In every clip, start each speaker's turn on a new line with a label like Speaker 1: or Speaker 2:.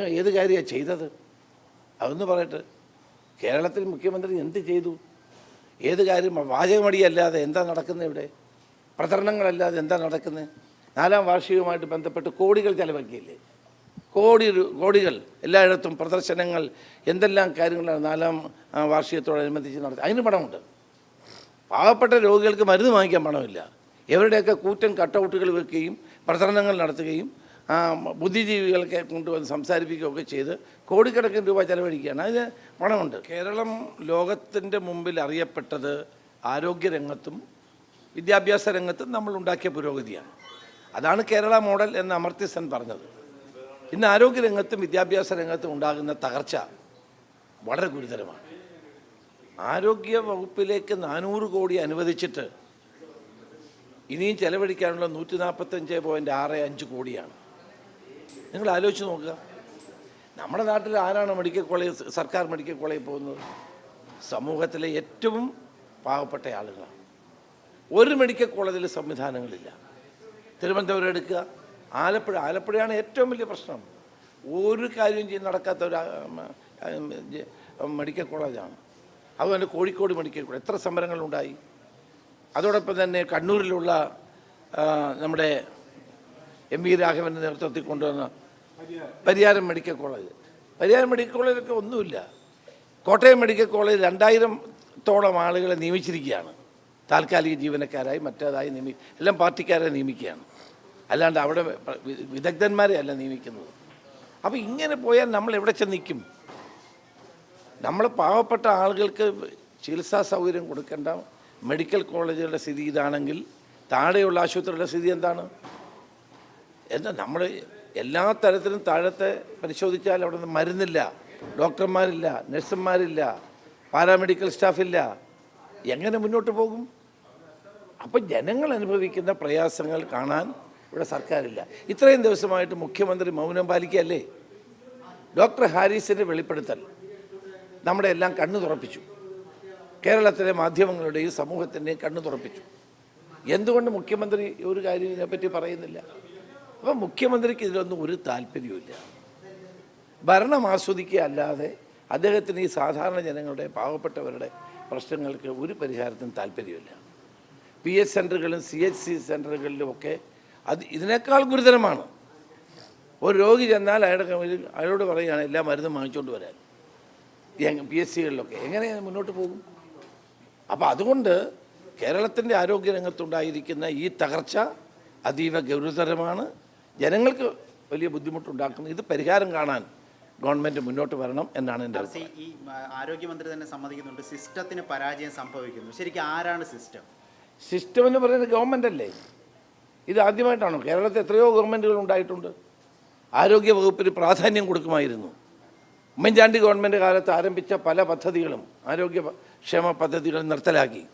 Speaker 1: അദ്ദേഹം ഏത് കാര്യമാണ് ചെയ്തത്? അതൊന്ന് പറയട്ടെ. കേരളത്തിൽ മുഖ്യമന്ത്രി എന്ത് ചെയ്തു? ഏത് കാര്യം? വാചകമടിയല്ലാതെ എന്താ നടക്കുന്നത് ഇവിടെ? പ്രചരണങ്ങളല്ലാതെ എന്താ നടക്കുന്നത്? നാലാം വാർഷികവുമായിട്ട് ബന്ധപ്പെട്ട് കോടികൾ ചെലവാക്കിയില്ലേ? കോടി കോടികൾ എല്ലായിടത്തും പ്രദർശനങ്ങൾ എന്തെല്ലാം കാര്യങ്ങളാണ് നാലാം വാർഷികത്തോടനുബന്ധിച്ച് നടത്തി അതിന് പണമുണ്ട്. പാവപ്പെട്ട രോഗികൾക്ക് മരുന്ന് വാങ്ങിക്കാൻ പണമില്ല. ഇവരുടെയൊക്കെ കൂറ്റൻ കട്ടൗട്ടുകൾ വെക്കുകയും പ്രചരണങ്ങൾ നടത്തുകയും ബുദ്ധിജീവികളൊക്കെ കൊണ്ടുവന്ന് സംസാരിപ്പിക്കുകയൊക്കെ ചെയ്ത് കോടിക്കണക്കിന് രൂപ ചെലവഴിക്കുകയാണ്. അതിന് പണമുണ്ട്. കേരളം ലോകത്തിന്റെ മുമ്പിൽ അറിയപ്പെട്ടത് ആരോഗ്യരംഗത്തും വിദ്യാഭ്യാസ രംഗത്തും നമ്മൾ ഉണ്ടാക്കിയ പുരോഗതിയാണ്. അതാണ് കേരള മോഡൽ എന്ന് അമർത്യ സെൻ പറഞ്ഞത്. ഇന്ന് ആരോഗ്യരംഗത്തും വിദ്യാഭ്യാസ രംഗത്തും ഉണ്ടാകുന്ന തകർച്ച വളരെ ഗുരുതരമാണ്. ആരോഗ്യ വകുപ്പിലേക്ക് നാനൂറ് കോടി അനുവദിച്ചിട്ട് ഇനിയും ചെലവഴിക്കാനുള്ള നൂറ്റി നാൽപ്പത്തഞ്ച് പോയിന്റ് ആറ് അഞ്ച് കോടിയാണ്. നിങ്ങൾ ആലോചിച്ച് നോക്കുക. നമ്മുടെ നാട്ടിൽ ആരാണ് മെഡിക്കൽ കോളേജ് സർക്കാർ മെഡിക്കൽ കോളേജിൽ പോകുന്നത്? സമൂഹത്തിലെ ഏറ്റവും പാവപ്പെട്ട ആളുകളാണ്. ഒരു മെഡിക്കൽ കോളേജിൽ സംവിധാനങ്ങളില്ല. തിരുവനന്തപുരം എടുക്കുക. ആലപ്പുഴ ആലപ്പുഴയാണ് ഏറ്റവും വലിയ പ്രശ്നം. ഒരു കാര്യം ചെയ്ത് നടക്കാത്ത ഒരു മെഡിക്കൽ കോളേജാണ്. അതുപോലെ കോഴിക്കോട് മെഡിക്കൽ കോളേജ്. എത്ര സമരങ്ങളുണ്ടായി. അതോടൊപ്പം തന്നെ കണ്ണൂരിലുള്ള നമ്മുടെ എം വി രാഘവന്റെ നേതൃത്വത്തിൽ കൊണ്ടുവന്ന Pariyaram medical college. Pariyaram medical കോളേജിലൊക്കെ ഒന്നുമില്ല. കോട്ടയം മെഡിക്കൽ കോളേജ് രണ്ടായിരത്തോളം ആളുകളെ നിയമിച്ചിരിക്കുകയാണ്. താൽക്കാലിക ജീവനക്കാരായി മറ്റേതായി നിയമി എല്ലാം പാർട്ടിക്കാരെ നിയമിക്കുകയാണ്. അല്ലാണ്ട് അവിടെ വിദഗ്ധന്മാരെ അല്ല നിയമിക്കുന്നത്. അപ്പോൾ ഇങ്ങനെ പോയാൽ നമ്മൾ എവിടെ ചെന്ന് നിൽക്കും? നമ്മൾ പാവപ്പെട്ട ആളുകൾക്ക് ചികിത്സാ സൗകര്യം കൊടുക്കേണ്ട മെഡിക്കൽ കോളേജുകളുടെ സ്ഥിതി ഇതാണെങ്കിൽ താഴെയുള്ള ആശുപത്രികളുടെ സ്ഥിതി എന്താണ്? എന്താ നമ്മൾ എല്ലാ തരത്തിലും താഴത്തെ പരിശോധിച്ചാൽ അവിടെ നിന്ന് മരുന്നില്ല. ഡോക്ടർമാരില്ല നഴ്സുമാരില്ല പാരാമെഡിക്കൽ സ്റ്റാഫില്ല. എങ്ങനെ മുന്നോട്ട് പോകും? അപ്പം ജനങ്ങൾ അനുഭവിക്കുന്ന പ്രയാസങ്ങൾ കാണാൻ ഇവിടെ സർക്കാരില്ല. ഇത്രയും ദിവസമായിട്ട് മുഖ്യമന്ത്രി മൗനം പാലിക്കുകയല്ലേ? ഡോക്ടർ ഹാരിസിന്റെ വെളിപ്പെടുത്തൽ. നമ്മുടെ എല്ലാം കണ്ണു തുറപ്പിച്ചു. കേരളത്തിലെ മാധ്യമങ്ങളുടെയും സമൂഹത്തിന്റെയും കണ്ണു തുറപ്പിച്ചു. എന്തുകൊണ്ട് മുഖ്യമന്ത്രി ഒരു കാര്യം ഇതിനെപ്പറ്റി പറയുന്നില്ല? അപ്പം മുഖ്യമന്ത്രിക്ക് ഇതിലൊന്നും ഒരു താല്പര്യവുമില്ല. ഭരണം ആസ്വദിക്കുക അല്ലാതെ അദ്ദേഹത്തിന് ഈ സാധാരണ ജനങ്ങളുടെ പാവപ്പെട്ടവരുടെ പ്രശ്നങ്ങൾക്ക് ഒരു പരിഹാരത്തിനും താല്പര്യമില്ല പി എച്ച് സെന്ററുകളും സി എച്ച് സി സെന്ററുകളിലുമൊക്കെ അത് ഇതിനേക്കാൾ ഗുരുതരമാണ്. ഒരു രോഗി ചെന്നാൽ അയാളുടെ അയാളോട് പറയുകയാണ് എല്ലാ മരുന്നും വാങ്ങിച്ചുകൊണ്ട് വരാൻ. പി എസ് സികളിലൊക്കെ. എങ്ങനെ മുന്നോട്ട് പോകും? അപ്പോൾ അതുകൊണ്ട് കേരളത്തിന്റെ ആരോഗ്യരംഗത്തുണ്ടായിരിക്കുന്ന ഈ തകർച്ച അതീവ ഗൗരവതരമാണ് ജനങ്ങൾക്ക് വലിയ ബുദ്ധിമുട്ടുണ്ടാക്കുന്നു. ഇത് പരിഹാരം കാണാൻ ഗവൺമെന്റ് മുന്നോട്ട് വരണം എന്നാണ്
Speaker 2: എന്റെ ഈ ആരോഗ്യമന്ത്രി തന്നെ സമ്മതിക്കുന്നുണ്ട്. സിസ്റ്റത്തിന് പരാജയം സംഭവിക്കുന്നു. ശരിക്കും ആരാണ് സിസ്റ്റം?
Speaker 1: സിസ്റ്റം എന്ന് പറയുന്നത് ഗവൺമെന്റ് അല്ലേ? ഇത് ആദ്യമായിട്ടാണോ? കേരളത്തിൽ എത്രയോ ഗവൺമെന്റുകൾ ഉണ്ടായിട്ടുണ്ട്. ആരോഗ്യ വകുപ്പിന് പ്രാധാന്യം കൊടുക്കുമായിരുന്നു. ഉമ്മൻചാണ്ടി ഗവൺമെന്റ് കാലത്ത് ആരംഭിച്ച പല പദ്ധതികളും ആരോഗ്യ ക്ഷേമ പദ്ധതികളും നിർത്തലാക്കി.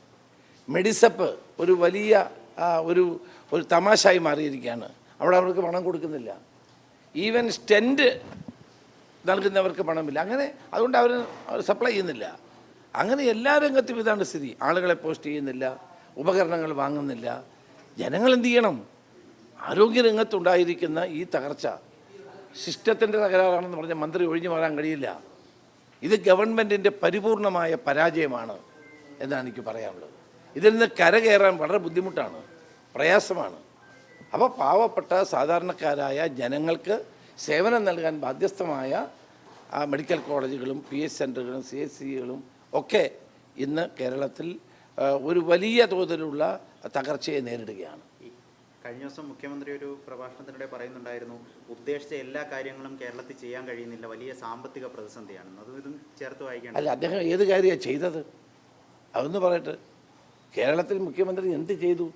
Speaker 1: മെഡിസപ്പ് ഒരു വലിയ ഒരു ഒരു തമാശയായി മാറിയിരിക്കുകയാണ്. അവിടെ അവർക്ക് പണം കൊടുക്കുന്നില്ല. ഈവൻ സ്റ്റെന്റ് നൽകുന്നവർക്ക് പണമില്ല. അങ്ങനെ അതുകൊണ്ട് അവർ സപ്ലൈ ചെയ്യുന്നില്ല. അങ്ങനെ എല്ലാ രംഗത്തും ഇതാണ് സ്ഥിതി. ആളുകളെ പോസ്റ്റ് ചെയ്യുന്നില്ല ഉപകരണങ്ങൾ വാങ്ങുന്നില്ല. ജനങ്ങൾ എന്ത് ചെയ്യണം? ആരോഗ്യരംഗത്തുണ്ടായിരിക്കുന്ന ഈ തകർച്ച സിസ്റ്റത്തിന്റെ തകരാറാണെന്ന് പറഞ്ഞ മന്ത്രി ഒഴിഞ്ഞു മാറാൻ കഴിയില്ല. ഇത് ഗവൺമെന്റിന്റെ പരിപൂർണമായ പരാജയമാണ് എന്നാണ് എനിക്ക് പറയാനുള്ളത്. ഇതിൽ നിന്ന് കരകയറാൻ വളരെ ബുദ്ധിമുട്ടാണ് പ്രയാസമാണ്. അപ്പോൾ പാവപ്പെട്ട സാധാരണക്കാരായ ജനങ്ങൾക്ക് സേവനം നൽകാൻ ബാധ്യസ്ഥമായ ആ, മെഡിക്കൽ കോളേജുകളും പി എച്ച് സെന്ററുകളും സി എസ് സികളും ഒക്കെ ഇന്ന് കേരളത്തിൽ ഒരു വലിയ തോതിലുള്ള തകർച്ചയെ നേരിടുകയാണ്.
Speaker 2: കഴിഞ്ഞ ദിവസം മുഖ്യമന്ത്രി ഒരു പ്രഭാഷണത്തിനിടെ പറയുന്നുണ്ടായിരുന്നു ഉദ്ദേശിച്ച എല്ലാ കാര്യങ്ങളും കേരളത്തിൽ ചെയ്യാൻ കഴിയുന്നില്ല വലിയ സാമ്പത്തിക പ്രതിസന്ധിയാണെന്ന് അതും ഇതും ചേർത്ത് വായിക്കണം
Speaker 1: അല്ല അദ്ദേഹം ഏത് കാര്യമാണ് ചെയ്തത്? അതൊന്ന് പറയട്ടെ. കേരളത്തിൽ മുഖ്യമന്ത്രി എന്ത് ചെയ്തു?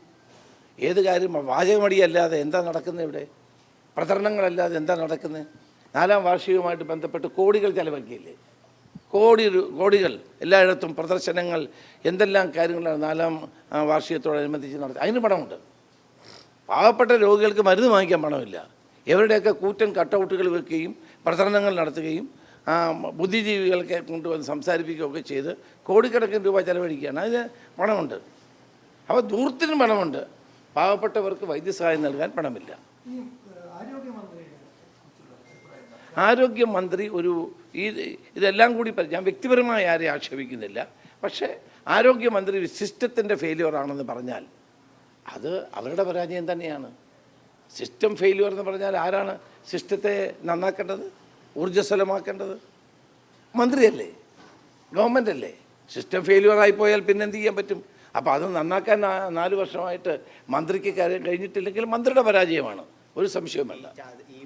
Speaker 1: ഏത് കാര്യം? വാചകമടിയല്ലാതെ എന്താ നടക്കുന്നത് ഇവിടെ? പ്രചരണങ്ങളല്ലാതെ എന്താ നടക്കുന്നത്? നാലാം വാർഷികവുമായിട്ട് ബന്ധപ്പെട്ട് കോടികൾ ചെലവാക്കിയില്ലേ? കോടി കോടികൾ എല്ലായിടത്തും പ്രദർശനങ്ങൾ എന്തെല്ലാം കാര്യങ്ങളാണ് നാലാം വാർഷികത്തോടനുബന്ധിച്ച് നടത്തി അതിന് പണമുണ്ട്. പാവപ്പെട്ട രോഗികൾക്ക് മരുന്ന് വാങ്ങിക്കാൻ പണമില്ല. ഇവരുടെയൊക്കെ കൂറ്റൻ കട്ടൗട്ടുകൾ വെക്കുകയും പ്രചരണങ്ങൾ നടത്തുകയും ബുദ്ധിജീവികളൊക്കെ കൊണ്ടുവന്ന് സംസാരിപ്പിക്കുകയൊക്കെ ചെയ്ത് കോടിക്കണക്കിന് രൂപ ചെലവഴിക്കുകയാണ്. അതിന് പണമുണ്ട്. അപ്പോൾ ദൂർത്തിന് പണമുണ്ട്. പാവപ്പെട്ടവർക്ക് വൈദ്യസഹായം നൽകാൻ പണമില്ല. ആരോഗ്യമന്ത്രി ഒരു ഈ ഇതെല്ലാം കൂടി ഞാൻ വ്യക്തിപരമായി ആരെ ആക്ഷേപിക്കുന്നില്ല. പക്ഷേ ആരോഗ്യമന്ത്രി ഒരു സിസ്റ്റത്തിന്റെ ഫെയിലിയർ ആണെന്ന് പറഞ്ഞാൽ അത് അവരുടെ പരാജയം തന്നെയാണ്. സിസ്റ്റം ഫെയിലിയർ എന്ന് പറഞ്ഞാൽ ആരാണ് സിസ്റ്റത്തെ നന്നാക്കേണ്ടത്? ഊർജസ്വലമാക്കേണ്ടത്? മന്ത്രിയല്ലേ? ഗവൺമെന്റ് അല്ലേ സിസ്റ്റം ഫെയിലിയർ ആയിപ്പോയാൽ പിന്നെന്ത് പിന്നെ എന്ത് ചെയ്യാൻ പറ്റും? അപ്പോൾ അത് നന്നാക്കാൻ നാല് വർഷമായിട്ട് മന്ത്രിക്ക് കാര്യം കഴിഞ്ഞിട്ടില്ലെങ്കിൽ മന്ത്രിയുടെ പരാജയമാണ്. ഒരു സംശയവുമല്ല.
Speaker 2: ഈ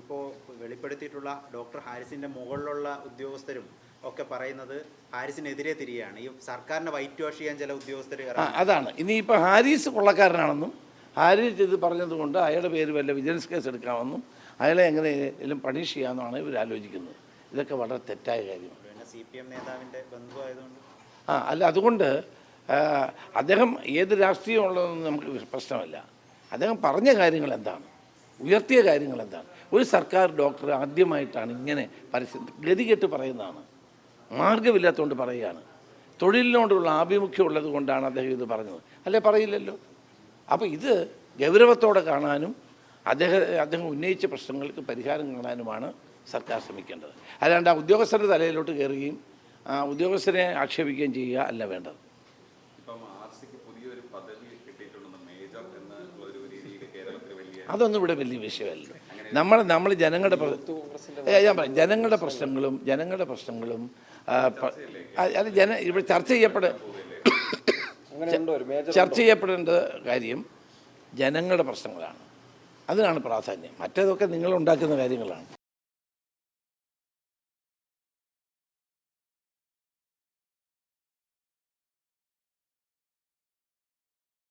Speaker 2: ഇപ്പോൾ വെളിപ്പെടുത്തിയിട്ടുള്ള ഡോക്ടർ ഹാരിസിന്റെ മുകളിലുള്ള ഉദ്യോഗസ്ഥരും ഒക്കെ പറയുന്നത് ഹാരിസിനെതിരെ തിരികെയാണ് ഈ സർക്കാരിനെ വൈറ്റ് വാഷ് ചെയ്യാൻ ചില ഉദ്യോഗസ്ഥർ
Speaker 1: അതാണ്. ഇനിയിപ്പോൾ ഹാരിസ് കൊള്ളക്കാരനാണെന്നും ഹാരിസ് ഇത് പറഞ്ഞതുകൊണ്ട് അയാളുടെ പേര് വല്ല വിജിലൻസ് കേസ് എടുക്കാമെന്നും അയാളെ എങ്ങനെയെങ്കിലും പണിഷ് ചെയ്യാമെന്നാണ് ഇവർ ആലോചിക്കുന്നത്. ഇതൊക്കെ വളരെ തെറ്റായ കാര്യമാണ്.
Speaker 2: സി പി എം നേതാവിന്റെ ബന്ധുവായതുകൊണ്ട്.
Speaker 1: ആ അല്ല അതുകൊണ്ട് അദ്ദേഹം ഏത് രാഷ്ട്രീയമുള്ളതെന്ന് നമുക്ക് പ്രശ്നമല്ല. അദ്ദേഹം പറഞ്ഞ കാര്യങ്ങൾ എന്താണ് ഉയർത്തിയ കാര്യങ്ങൾ എന്താണ് ഒരു സർക്കാർ ഡോക്ടർ ആദ്യമായിട്ടാണ് ഇങ്ങനെ പരസ്യം ഗതികെട്ട് പറയുന്നതാണ്. മാർഗമില്ലാത്തതുകൊണ്ട് പറയുകയാണ്. തൊഴിലിനോടുള്ള ആഭിമുഖ്യം ഉള്ളത് കൊണ്ടാണ് അദ്ദേഹം ഇത് പറഞ്ഞത്. അല്ലേ പറയില്ലല്ലോ? അപ്പോൾ ഇത് ഗൗരവത്തോടെ കാണാനും അദ്ദേഹം അദ്ദേഹം ഉന്നയിച്ച പ്രശ്നങ്ങൾക്ക് പരിഹാരം കാണാനുമാണ് സർക്കാർ ശ്രമിക്കേണ്ടത്. അല്ലാണ്ട് ആ ഉദ്യോഗസ്ഥരുടെ തലയിലോട്ട് കയറുകയും ഉദ്യോഗസ്ഥരെ ആക്ഷേപിക്കുകയും ചെയ്യുക അല്ല വേണ്ടത്. അതൊന്നും ഇവിടെ വലിയ വിഷയമല്ല. നമ്മൾ നമ്മൾ ജനങ്ങളുടെ ഞാൻ പറയാം. ജനങ്ങളുടെ പ്രശ്നങ്ങളും ജനങ്ങളുടെ പ്രശ്നങ്ങളും അത് ജന ഇവിടെ ചർച്ച ചെയ്യപ്പെട ചർച്ച ചെയ്യപ്പെടേണ്ട കാര്യം ജനങ്ങളുടെ പ്രശ്നങ്ങളാണ്. അതിനാണ് പ്രാധാന്യം. മറ്റേതൊക്കെ നിങ്ങൾ ഉണ്ടാക്കുന്ന കാര്യങ്ങളാണ്.